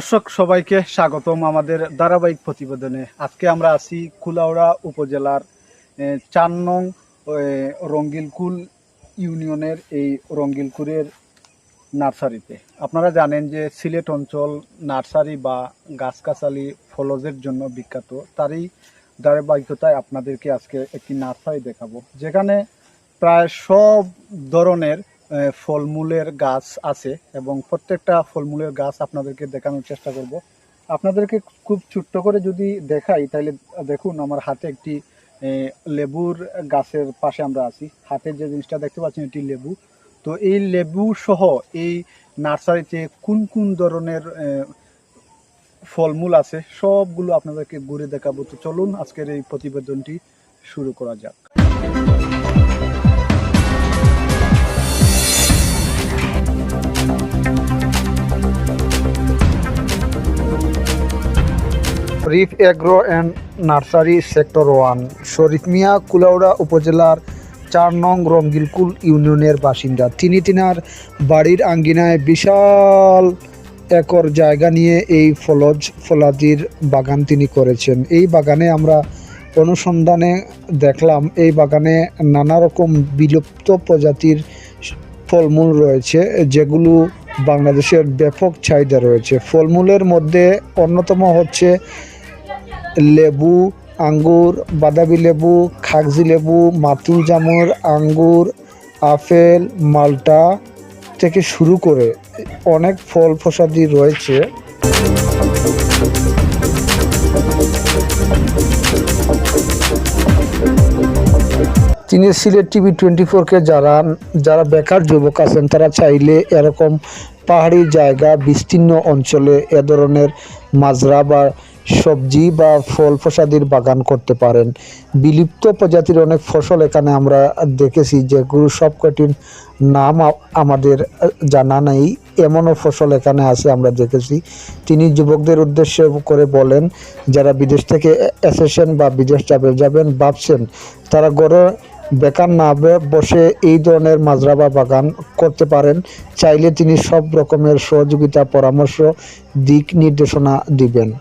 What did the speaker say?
দর্শক, সবাইকে স্বাগতম আমাদের ধারাবাহিক প্রতিবেদনে। আজকে আমরা আছি কুলাউড়া উপজেলার চার নং রঙ্গিলকুল ইউনিয়নের এই রঙ্গিলকুলের নার্সারিতে। আপনারা জানেন যে সিলেট অঞ্চল নার্সারি বা গাছগাছালি ফলজের জন্য বিখ্যাত। তারই ধারাবাহিকতায় আপনাদেরকে আজকে একটি নার্সারি দেখাবো, যেখানে প্রায় সব ধরনের ফলমূলের গাছ আছে এবং প্রত্যেকটা ফলমূলের গাছ আপনাদেরকে দেখানোর চেষ্টা করব। আপনাদেরকে খুব ছোট্ট করে যদি দেখাই, তাহলে দেখুন আমার হাতে একটি লেবুর গাছের পাশে আমরা আছি। হাতে যে জিনিসটা দেখতে পাচ্ছেন, এটি লেবু। তো এই লেবু সহ এই নার্সারিতে কোন কোন ধরনের ফলমূল আছে, সবগুলো আপনাদেরকে ঘুরে দেখাবো। তো চলুন আজকের এই প্রতিবেদনটি শুরু করা যাক। Reef Agro and nursery sector one, Sharif Mia Kulaura উপজেলার চার নং রঙ্গিলকুল ইউনিয়নের বাসিন্দা। তিনি তিনার বাড়ির আঙ্গিনায় বিশাল একর জায়গা নিয়ে এই ফলজ ফলাদির বাগান তিনি করেছেন। এই বাগানে আমরা অনুসন্ধানে দেখলাম, এই বাগানে নানা রকম বিলুপ্ত প্রজাতির ফলমূল রয়েছে, যেগুলো বাংলাদেশের ব্যাপক চাহিদা রয়েছে। ফলমূলের মধ্যে অন্যতম হচ্ছে লেবু, আঙ্গুর বাদাবি লেবু, খাগজি লেবু, মাতুল জামুর, আঙ্গুর, আপেল, মালটা থেকে শুরু করে অনেক ফল ফসাদি রয়েছে। তিনি সিলেট টিভি টোয়েন্টি ফোরকে যারা যারা বেকার যুবক আছেন, তারা চাইলে এরকম পাহাড়ি জায়গা, বিস্তীর্ণ অঞ্চলে এ ধরনের মাজরা বা সবজি বা ফল প্রসাদির বাগান করতে পারেন। বিলুপ্ত প্রজাতির অনেক ফসল এখানে আমরা দেখেছি যেগুলো সব কঠিন নাম আমাদের জানা নেই। এমনও ফসল এখানে আছে আমরা দেখেছি। তিনি যুবকদের উদ্দেশ্যে করে বলেন, যারা বিদেশ থেকে এসেছেন বা বিদেশ যাবে যাবেন, ভাবছেন তারা গড়ে বেকার না বসে এই ধরনের মাজরা বা বাগান করতে পারেন। চাইলে তিনি সব রকমের সহযোগিতা, পরামর্শ, দিক নির্দেশনা দিবেন।